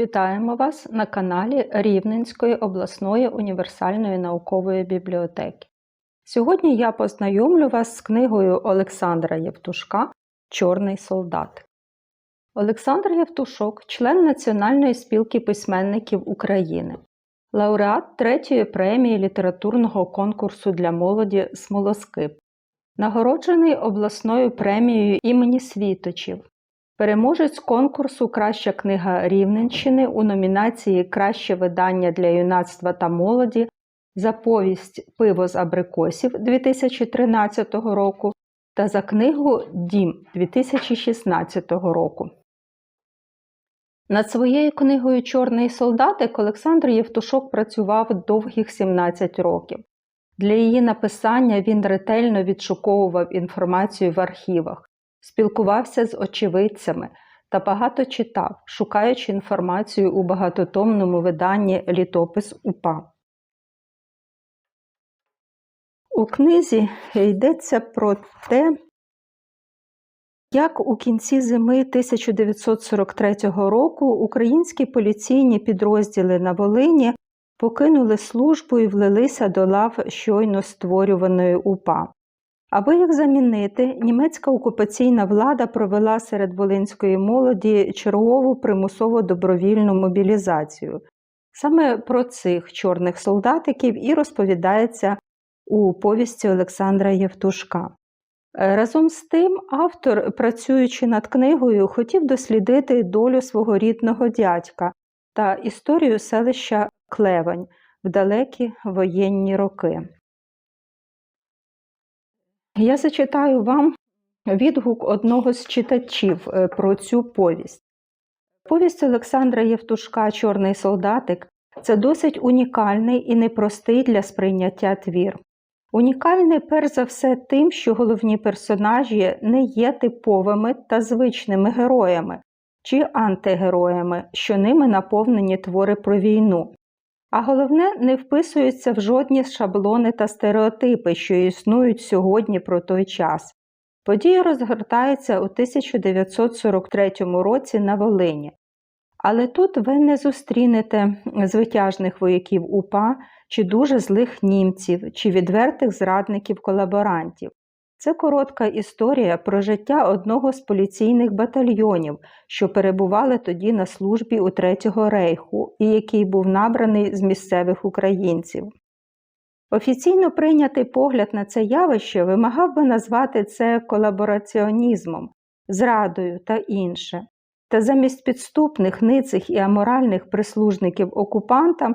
Вітаємо вас на каналі Рівненської обласної універсальної наукової бібліотеки. Сьогодні я познайомлю вас з книгою Олександра Євтушка Чорний солдат. Олександр Євтушок член Національної спілки письменників України, лауреат третьої премії літературного конкурсу для молоді Смолоскип, нагороджений обласною премією імені Світочів. Переможець конкурсу Краща книга Рівненщини у номінації Краще видання для юнацтва та молоді за повість Пиво з абрикосів 2013 року та за книгу Дім 2016 року. Над своєю книгою Чорний солдатик Олександр Євтушок працював довгих 17 років. Для її написання він ретельно відшуковував інформацію в архівах спілкувався з очевидцями та багато читав, шукаючи інформацію у багатотомному виданні Літопис УПА. У книзі йдеться про те, як у кінці зими 1943 року українські поліційні підрозділи на Волині покинули службу і влилися до лав щойно створюваної УПА. Аби їх замінити, німецька окупаційна влада провела серед волинської молоді чергову примусово добровільну мобілізацію. Саме про цих чорних солдатиків і розповідається у повісті Олександра Євтушка. Разом з тим, автор, працюючи над книгою, хотів дослідити долю свого рідного дядька та історію селища Клевань в далекі воєнні роки. Я зачитаю вам відгук одного з читачів е, про цю повість. Повість Олександра Євтушка Чорний солдатик це досить унікальний і непростий для сприйняття твір. Унікальний перш за все тим, що головні персонажі не є типовими та звичними героями чи антигероями, що ними наповнені твори про війну а головне, не вписуються в жодні шаблони та стереотипи, що існують сьогодні про той час. Події розгортаються у 1943 році на Волині. Але тут ви не зустрінете звитяжних вояків УПА чи дуже злих німців, чи відвертих зрадників колаборантів. Це коротка історія про життя одного з поліційних батальйонів, що перебували тоді на службі у Третього рейху і який був набраний з місцевих українців. Офіційно прийнятий погляд на це явище вимагав би назвати це колабораціонізмом, зрадою та інше. Та замість підступних, ницих і аморальних прислужників окупантам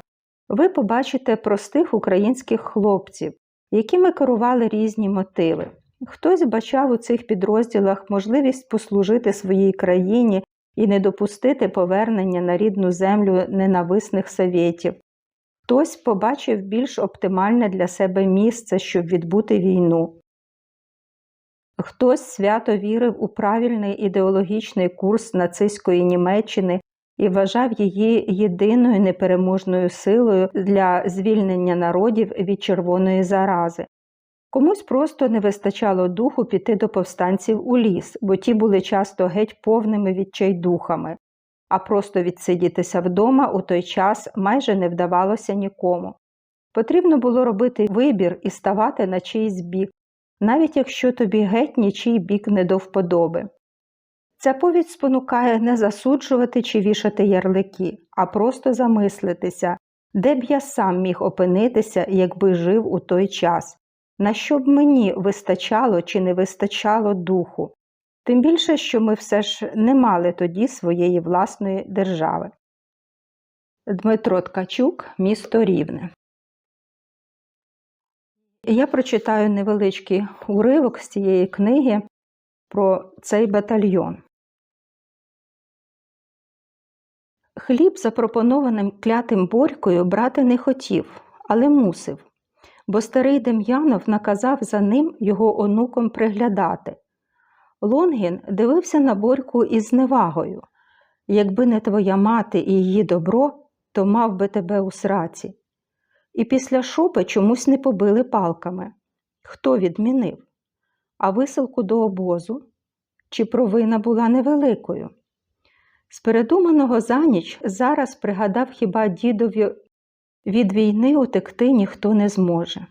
ви побачите простих українських хлопців, якими керували різні мотиви. Хтось бачав у цих підрозділах можливість послужити своїй країні і не допустити повернення на рідну землю ненависних совєтів. Хтось побачив більш оптимальне для себе місце, щоб відбути війну. Хтось свято вірив у правильний ідеологічний курс нацистської Німеччини і вважав її єдиною непереможною силою для звільнення народів від червоної зарази. Комусь просто не вистачало духу піти до повстанців у ліс, бо ті були часто геть повними відчайдухами, а просто відсидітися вдома у той час майже не вдавалося нікому. Потрібно було робити вибір і ставати на чийсь бік, навіть якщо тобі геть нічий бік не до вподоби. Ця повідь спонукає не засуджувати чи вішати ярлики, а просто замислитися, де б я сам міг опинитися, якби жив у той час на що б мені вистачало чи не вистачало духу, тим більше, що ми все ж не мали тоді своєї власної держави. Дмитро Ткачук, місто Рівне. Я прочитаю невеличкий уривок з цієї книги про цей батальйон. Хліб, запропонованим клятим борькою, брати не хотів, але мусив бо старий Дем'янов наказав за ним його онуком приглядати. Лонгін дивився на Борьку із зневагою якби не твоя мати і її добро, то мав би тебе у сраці. І після шопи чомусь не побили палками. Хто відмінив? А висилку до обозу? Чи провина була невеликою? З передуманого за ніч зараз пригадав хіба дідові від війни утекти ніхто не зможе.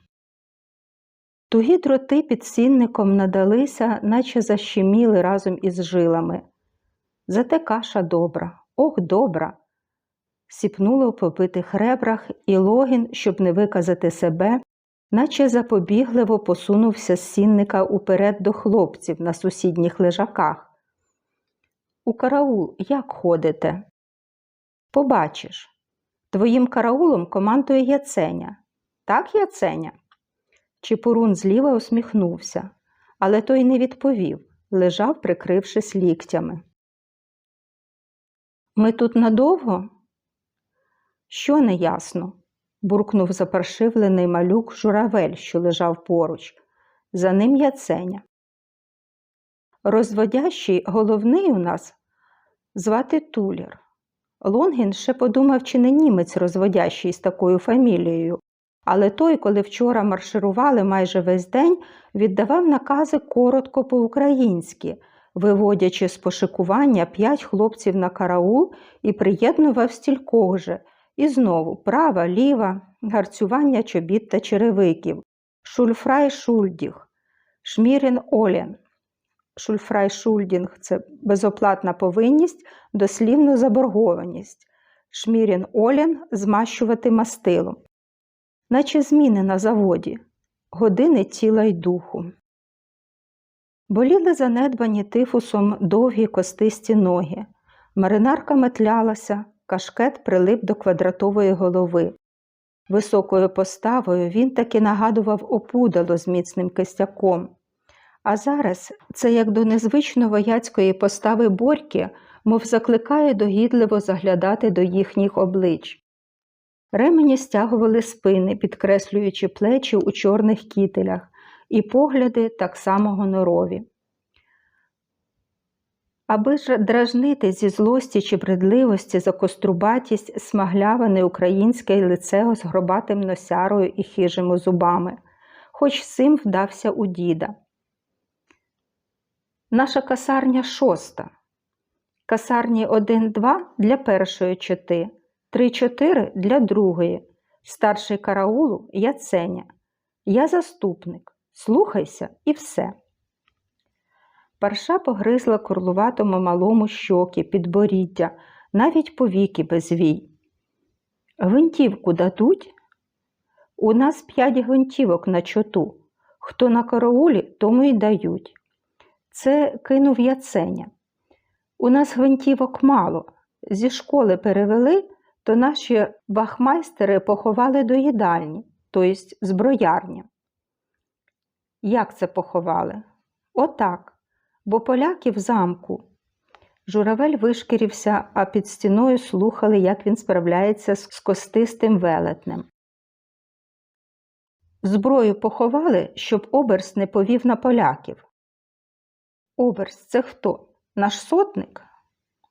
Тугі дроти під сінником надалися, наче защеміли разом із жилами. Зате каша добра, ох, добра. Сіпнуло в побитих ребрах, і Логін, щоб не виказати себе, наче запобігливо посунувся з сінника уперед до хлопців на сусідніх лежаках. У караул як ходите? Побачиш. Твоїм караулом командує Яценя. Так, Яценя? Чепурун зліва усміхнувся, але той не відповів, лежав, прикрившись ліктями. Ми тут надовго? Що неясно? буркнув запаршивлений малюк журавель, що лежав поруч. За ним Яценя. Розводящий головний у нас звати Тулір. Лонгін ще подумав, чи не німець розводящий з такою фамілією, але той, коли вчора марширували майже весь день, віддавав накази коротко по-українськи, виводячи з пошикування п'ять хлопців на караул і приєднував стількох же, і знову права, ліва, гарцювання чобіт та черевиків, шульфрай шульдіг, шмірін олен. Шульфрай шульдінг це безоплатна повинність, дослівно заборгованість. Шмірін олен змащувати мастилом наче зміни на заводі, години тіла й духу. Боліли занедбані тифусом довгі костисті ноги. Маринарка метлялася, кашкет прилип до квадратової голови. Високою поставою він таки нагадував опудало з міцним кистяком. А зараз це як до незвично вояцької постави борьки, мов закликає догідливо заглядати до їхніх облич. Ремені стягували спини, підкреслюючи плечі у чорних кітелях, і погляди так само гонорові. Аби ж дражнити зі злості чи бредливості за кострубатість смагляване українське лице з гробатим носярою і хижими зубами, хоч сим вдався у діда. Наша касарня шоста. Касарні 1-2 для першої чоти. Три-чотири для другої. Старший караулу Яценя. Я заступник. Слухайся і все. Парша погризла курлуватому малому щоки, підборіддя, навіть повіки без вій. Гвинтівку дадуть? У нас п'ять гвинтівок на чоту. Хто на караулі, тому й дають. Це кинув Яценя. У нас гвинтівок мало. Зі школи перевели то наші бахмайстери поховали до їдальні, тобто зброярні. Як це поховали? Отак, бо поляки в замку. Журавель вишкірився, а під стіною слухали, як він справляється з костистим велетнем. Зброю поховали, щоб оберст не повів на поляків. Оберст це хто? Наш сотник?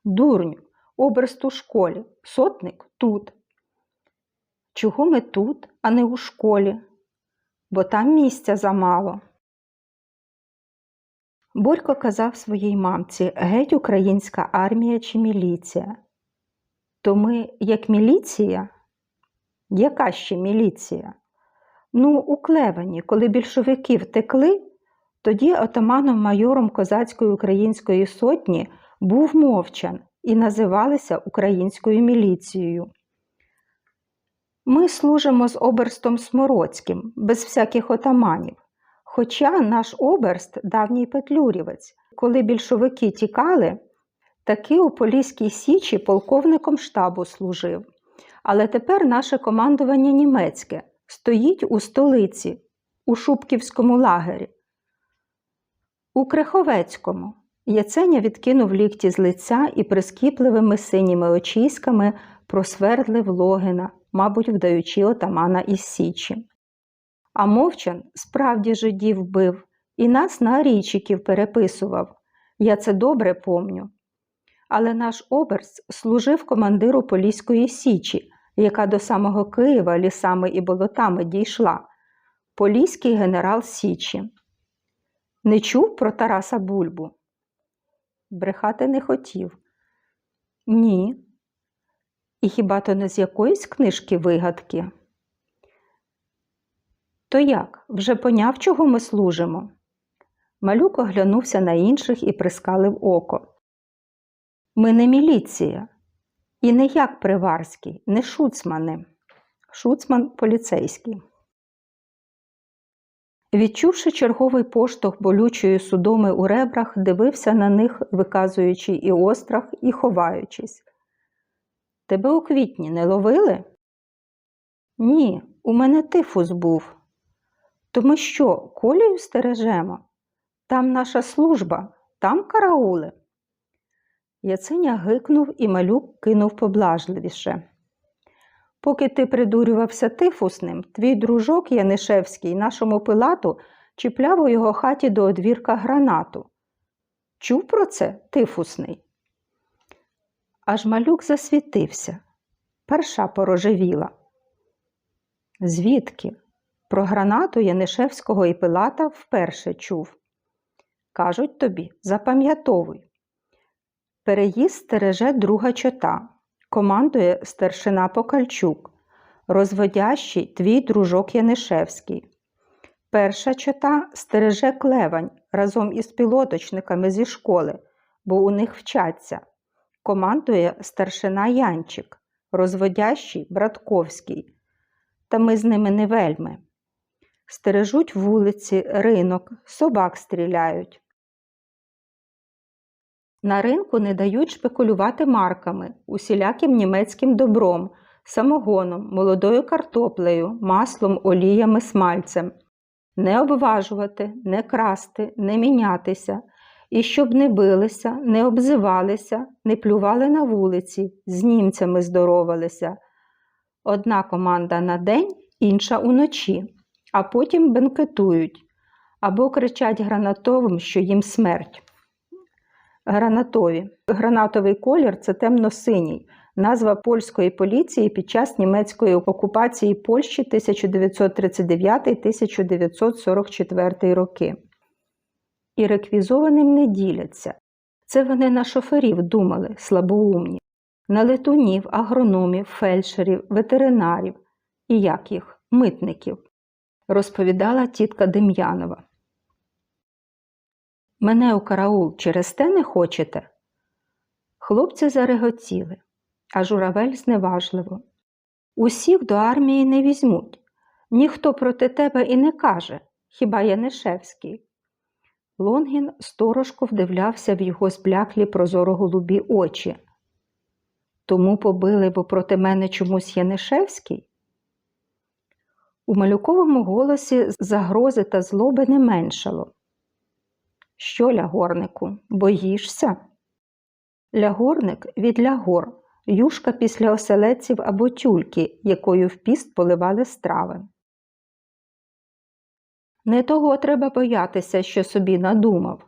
Дурню, оберст у школі, сотник тут. Чого ми тут, а не у школі? Бо там місця замало. Борько казав своїй мамці геть українська армія чи міліція. То ми як міліція? Яка ще міліція? Ну, у Клевані, коли більшовики втекли, тоді отаманом майором козацької української сотні був мовчан, і називалися українською міліцією. Ми служимо з оберстом Смороцьким, без всяких отаманів. Хоча наш оберст давній петлюрівець, коли більшовики тікали, таки у Поліській Січі полковником штабу служив. Але тепер наше командування німецьке стоїть у столиці, у Шубківському лагері, у Криховецькому. Яценя відкинув лікті з лиця і прискіпливими синіми очіськами просвердлив Логина, мабуть, вдаючи отамана із Січі. А мовчан справді жидів бив і нас на арійчиків переписував. Я це добре помню. Але наш оберст служив командиру Поліської Січі, яка до самого Києва лісами і болотами дійшла. Поліський генерал Січі. Не чув про Тараса Бульбу? брехати не хотів. Ні. І хіба то не з якоїсь книжки вигадки? То як? Вже поняв, чого ми служимо? Малюк оглянувся на інших і прискалив око. Ми не міліція. І не як Приварський, не шуцмани. Шуцман поліцейський. Відчувши черговий поштовх болючої судоми у ребрах, дивився на них, виказуючи і острах, і ховаючись. Тебе у квітні не ловили? Ні, у мене тифус був. То ми що, колію стережемо? Там наша служба, там караули. Яциня гикнув і малюк кинув поблажливіше. Поки ти придурювався тифусним, твій дружок Янишевський нашому пилату чіпляв у його хаті до одвірка гранату. Чув про це тифусний? Аж малюк засвітився. Перша порожевіла. Звідки? Про гранату Янишевського і Пилата вперше чув. Кажуть тобі, запам'ятовуй. Переїзд стереже друга чота, командує старшина Покальчук, розводящий твій дружок Янишевський. Перша чота стереже клевань разом із пілоточниками зі школи, бо у них вчаться. Командує старшина Янчик, розводящий Братковський. Та ми з ними не вельми. Стережуть вулиці, ринок, собак стріляють. На ринку не дають шпекулювати марками, усіляким німецьким добром, самогоном, молодою картоплею, маслом, оліями, смальцем. Не обважувати, не красти, не мінятися, і щоб не билися, не обзивалися, не плювали на вулиці, з німцями здоровалися. Одна команда на день, інша уночі, а потім бенкетують або кричать гранатовим, що їм смерть. Гранатові. Гранатовий колір це темно-синій, назва польської поліції під час німецької окупації Польщі 1939-1944 роки. І реквізованим не діляться. Це вони на шоферів думали, слабоумні, на летунів, агрономів, фельдшерів, ветеринарів і як їх, митників, розповідала тітка Дем'янова. Мене у караул через те не хочете? Хлопці зареготіли, а журавель зневажливо. Усіх до армії не візьмуть. Ніхто проти тебе і не каже, хіба Янишевський. Лонгін сторожко вдивлявся в його збляклі прозоро голубі очі. Тому побили, бо проти мене чомусь Янишевський? У малюковому голосі загрози та злоби не меншало. Що, лягорнику, боїшся? Лягорник від лягор, юшка після оселедців або тюльки, якою в піст поливали страви. Не того треба боятися, що собі надумав.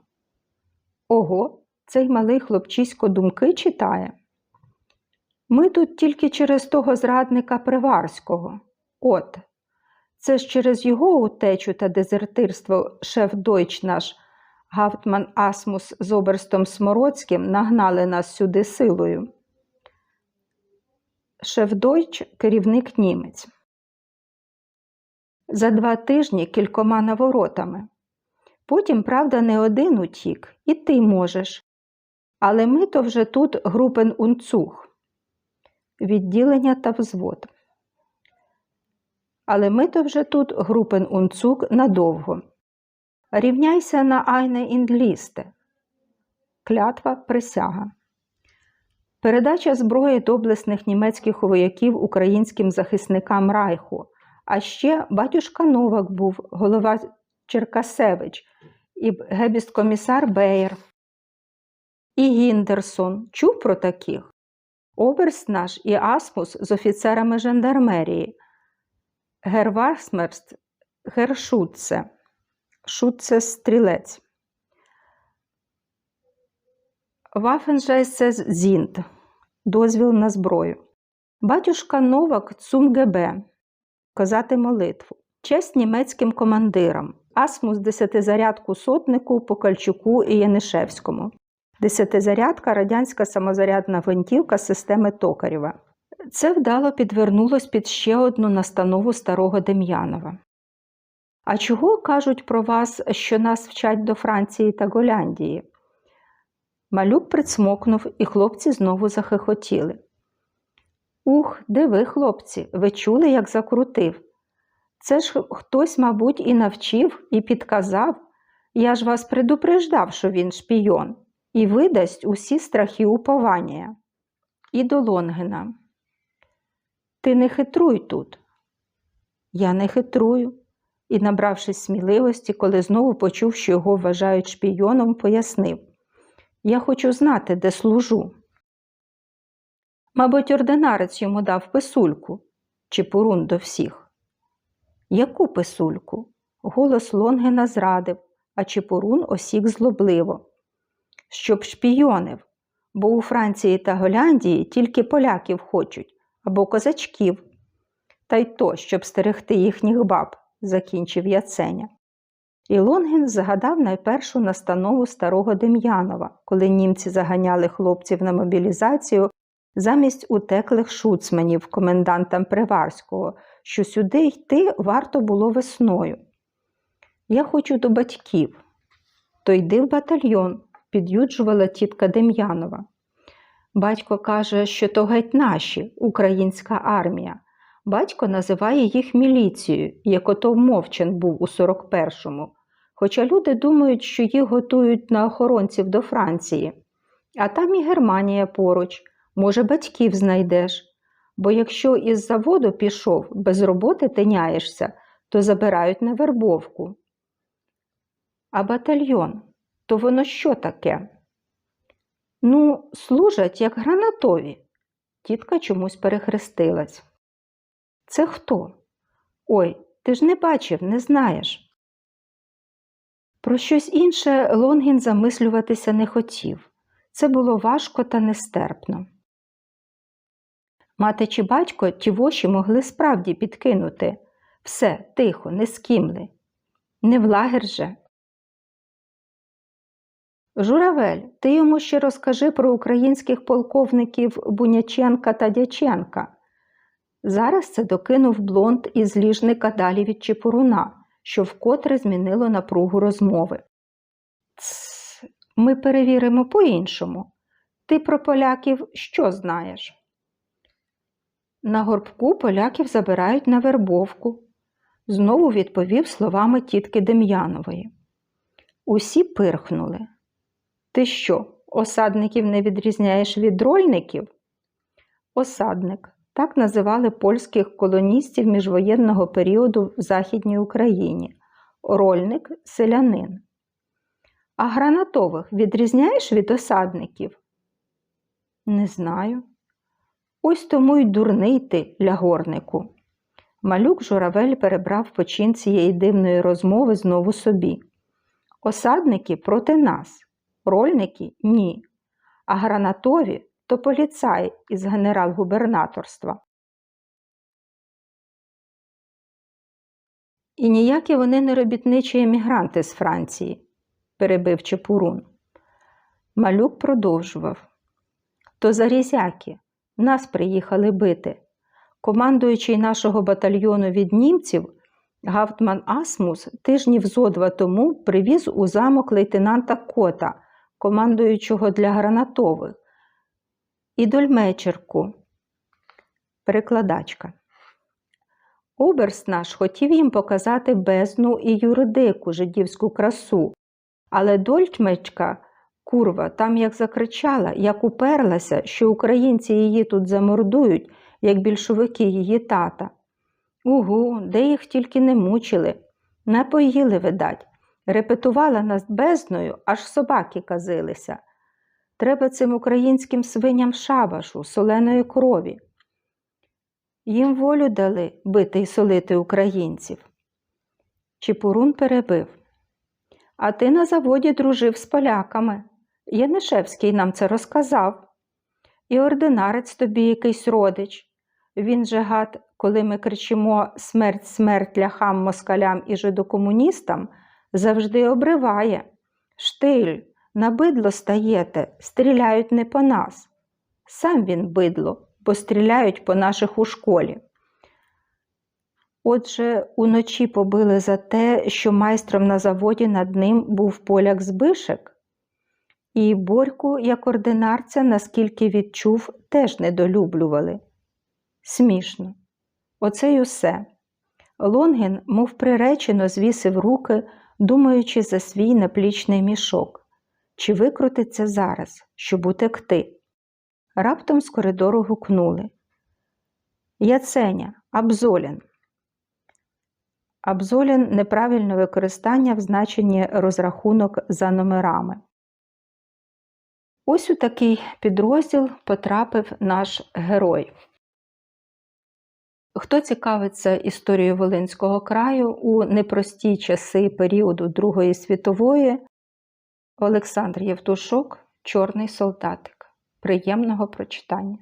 Ого, цей малий хлопчисько думки читає. Ми тут тільки через того зрадника Приварського. От, це ж через його утечу та дезертирство шеф Дойч наш Гавтман Асмус з оберстом Смородським нагнали нас сюди силою. Шеф Дойч – керівник німець. За два тижні кількома наворотами. Потім, правда, не один утік, і ти можеш. Але ми то вже тут групен унцуг, відділення та взвод. Але ми то вже тут групен унцуг надовго. Рівняйся на Айне індлісте. Клятва присяга. Передача зброї доблесних німецьких вояків українським захисникам Райху. А ще батюшка Новак був, голова Черкасевич, і гебісткомісар Беєр. І Гіндерсон. Чув про таких? Оберст наш і Асмус з офіцерами жандармерії. Гервасмерст Гершутце. Шутце стрілець. Вафенжайсе зінт. Дозвіл на зброю. Батюшка Новак Цумгебе. Казати молитву. Честь німецьким командирам. Асмус десятизарядку сотнику Покальчуку і Янишевському. Десятизарядка радянська самозарядна гвинтівка системи Токарєва. Це вдало підвернулось під ще одну настанову старого Дем'янова. А чого кажуть про вас, що нас вчать до Франції та Голяндії? Малюк присмокнув, і хлопці знову захихотіли. Ух, диви, хлопці, ви чули, як закрутив. Це ж хтось, мабуть, і навчив, і підказав. Я ж вас предупреждав, що він шпійон, і видасть усі страхи уповання. І до Лонгена. Ти не хитруй тут. Я не хитрую. І, набравшись сміливості, коли знову почув, що його вважають шпійоном, пояснив Я хочу знати, де служу. Мабуть, ординарець йому дав писульку чи порун до всіх. Яку писульку? Голос Лонгена зрадив, а Чепурун осік злобливо. Щоб шпійонив, бо у Франції та Голляндії тільки поляків хочуть або козачків. Та й то, щоб стерегти їхніх баб, закінчив Яценя. І згадав найпершу настанову старого Дем'янова, коли німці заганяли хлопців на мобілізацію замість утеклих шуцманів комендантам Приварського, що сюди йти варто було весною. Я хочу до батьків. То йди в батальйон, під'юджувала тітка Дем'янова. Батько каже, що то геть наші, українська армія. Батько називає їх міліцією, як ото Мовчан був у 41-му. Хоча люди думають, що їх готують на охоронців до Франції. А там і Германія поруч, може, батьків знайдеш. Бо якщо із заводу пішов, без роботи тиняєшся, то забирають на вербовку. А батальйон то воно що таке? Ну, служать, як гранатові. Тітка чомусь перехрестилась. Це хто? Ой, ти ж не бачив, не знаєш. Про щось інше Лонгін замислюватися не хотів. Це було важко та нестерпно. Мати чи батько ті воші могли справді підкинути. Все, тихо, не скімли. Не в лагер же. Журавель, ти йому ще розкажи про українських полковників Буняченка та Дяченка. Зараз це докинув блонд із ліжника далі від Чепуруна, що вкотре змінило напругу розмови. Тс, ми перевіримо по-іншому. Ти про поляків що знаєш? На горбку поляків забирають на вербовку, знову відповів словами тітки Дем'янової. Усі пирхнули. Ти що, осадників не відрізняєш від рольників? Осадник так називали польських колоністів міжвоєнного періоду в Західній Україні. Рольник селянин. А гранатових відрізняєш від осадників? Не знаю. Ось тому й дурний ти, лягорнику. Малюк журавель перебрав почин цієї дивної розмови знову собі. Осадники проти нас, рольники ні. А гранатові то поліцай із генерал-губернаторства. І ніякі вони не робітничі емігранти з Франції, перебив Чепурун. Малюк продовжував. То зарізяки, нас приїхали бити. Командуючий нашого батальйону від німців, Гавтман Асмус тижнів зо два тому привіз у замок лейтенанта Кота, командуючого для гранатових, і дольмечерку, перекладачка. Оберст наш хотів їм показати бездну і юридику, жидівську красу, але дольчмечка, курва, там як закричала, як уперлася, що українці її тут замордують, як більшовики її тата. Угу, де їх тільки не мучили, не поїли, видать, репетувала нас бездною, аж собаки казилися. Треба цим українським свиням шабашу, соленої крові. Їм волю дали бити й солити українців. Чіпурун перебив. А ти на заводі дружив з поляками. Янишевський нам це розказав. І ординарець тобі якийсь родич. Він же гад, коли ми кричимо смерть, смерть ляхам, москалям і жидокомуністам, завжди обриває. Штиль, На бидло стаєте, стріляють не по нас. Сам він бидло, бо стріляють по наших у школі. Отже, уночі побили за те, що майстром на заводі над ним був поляк Збишек. І Борьку, як ординарця, наскільки відчув, теж недолюблювали. Смішно. Оце й усе. Лонгін, мов приречено, звісив руки, думаючи за свій наплічний мішок. Чи викрутиться зараз, щоб утекти? Раптом з коридору гукнули. Яценя, Абзолін. Абзолін неправильне використання в значенні розрахунок за номерами. Ось у такий підрозділ потрапив наш герой. Хто цікавиться історією Волинського краю у непрості часи періоду Другої світової, Олександр Євтушок, Чорний солдатик. Приємного прочитання!